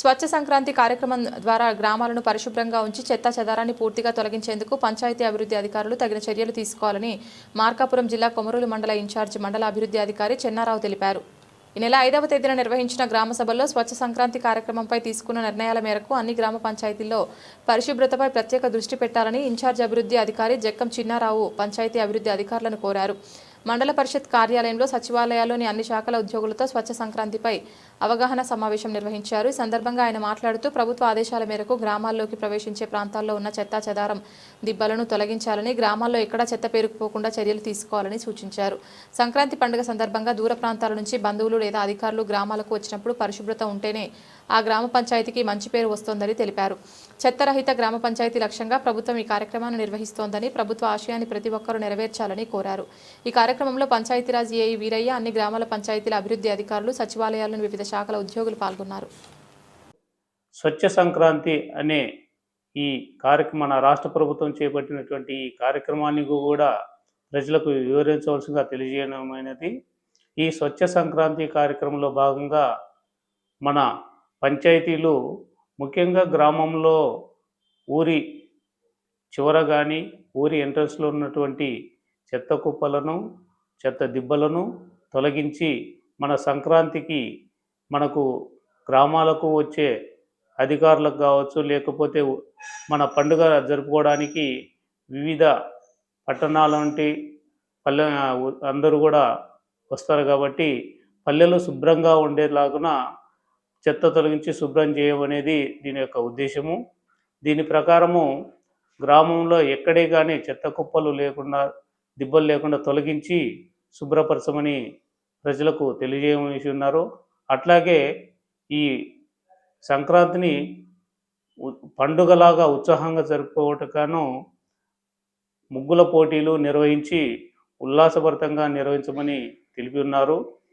స్వచ్ఛ సంక్రాంతి కార్యక్రమం ద్వారా గ్రామాలను పరిశుభ్రంగా ఉంచి చెత్త చెదారాన్ని పూర్తిగా తొలగించేందుకు పంచాయతీ అభివృద్ధి అధికారులు తగిన చర్యలు తీసుకోవాలని మార్కాపురం జిల్లా కొమరూలు మండల ఇన్ఛార్జ్ మండల అభివృద్ధి అధికారి చెన్నారావు తెలిపారు. ఈ నెల ఐదవ తేదీన నిర్వహించిన గ్రామ సభల్లో స్వచ్ఛ సంక్రాంతి కార్యక్రమంపై తీసుకున్న నిర్ణయాల మేరకు అన్ని గ్రామ పంచాయతీల్లో పరిశుభ్రతపై ప్రత్యేక దృష్టి పెట్టాలని ఇన్ఛార్జ్ అభివృద్ధి అధికారి జక్కం చిన్నారావు పంచాయతీ అభివృద్ధి అధికారులను కోరారు. మండల పరిషత్ కార్యాలయంలో సచివాలయాల్లోని అన్ని శాఖల ఉద్యోగులతో స్వచ్ఛ సంక్రాంతిపై అవగాహన సమావేశం నిర్వహించారు. ఈ సందర్భంగా ఆయన మాట్లాడుతూ ప్రభుత్వ ఆదేశాల మేరకు గ్రామాల్లోకి ప్రవేశించే ప్రాంతాల్లో ఉన్న చెత్తా చెదారం దిబ్బలను తొలగించాలని గ్రామాల్లో ఎక్కడా చెత్త పేరుకుపోకుండా చర్యలు తీసుకోవాలని సూచించారు. సంక్రాంతి పండుగ సందర్భంగా దూర ప్రాంతాల నుంచి బంధువులు లేదా అధికారులు గ్రామాలకు వచ్చినప్పుడు పరిశుభ్రత ఉంటేనే ఆ గ్రామ పంచాయతీకి మంచి పేరు వస్తోందని తెలిపారు. చెత్తరహిత గ్రామ పంచాయతీ లక్ష్యంగా ప్రభుత్వం ఈ కార్యక్రమాన్ని నిర్వహిస్తోందని ప్రభుత్వ ఆశయాన్ని ప్రతి ఒక్కరూ నెరవేర్చాలని కోరారు. ఈ కార్యక్రమంలో పంచాయతీరాజ్ ఏఈ వీరయ్య అన్ని గ్రామాల పంచాయతీల అభివృద్ధి అధికారులు సచివాలయాల్లోని వివిధ శాఖల ఉద్యోగులు పాల్గొన్నారు. స్వచ్ఛ సంక్రాంతి అనే ఈ కార్యక్రమం మన రాష్ట్ర ప్రభుత్వం చేపట్టినటువంటి ఈ కార్యక్రమాన్ని కూడా ప్రజలకు వివరించవలసిందిగా తెలియజేయడమైనది. ఈ స్వచ్ఛ సంక్రాంతి కార్యక్రమంలో భాగంగా మన పంచాయతీలు ముఖ్యంగా గ్రామంలో ఊరి చివర కానీ ఊరి ఎంట్రన్స్లో ఉన్నటువంటి చెత్త కుప్పలను చెత్త దిబ్బలను తొలగించి మన సంక్రాంతికి మనకు గ్రామాలకు వచ్చే అధికారులకు కావచ్చు లేకపోతే మన పండుగ జరుపుకోవడానికి వివిధ పట్టణాల నుండి పల్లె అందరూ కూడా వస్తారు కాబట్టి పల్లెలు శుభ్రంగా ఉండేలాగున చెత్త తొలగించి శుభ్రం చేయడం అనేది దీని యొక్క ఉద్దేశము. దీని ప్రకారము గ్రామంలో ఎక్కడే కానీ చెత్త కుప్పలు లేకుండా దిబ్బలు లేకుండా తొలగించి శుభ్రపరచమని ప్రజలకు తెలియజేయమని ఉన్నారు అట్లాగే ఈ సంక్రాంతిని పండుగలాగా ఉత్సాహంగా జరుపుకోవటకాను ముగ్గుల పోటీలు నిర్వహించి ఉల్లాసభరితంగా నిర్వహించమని తెలిపి ఉన్నారు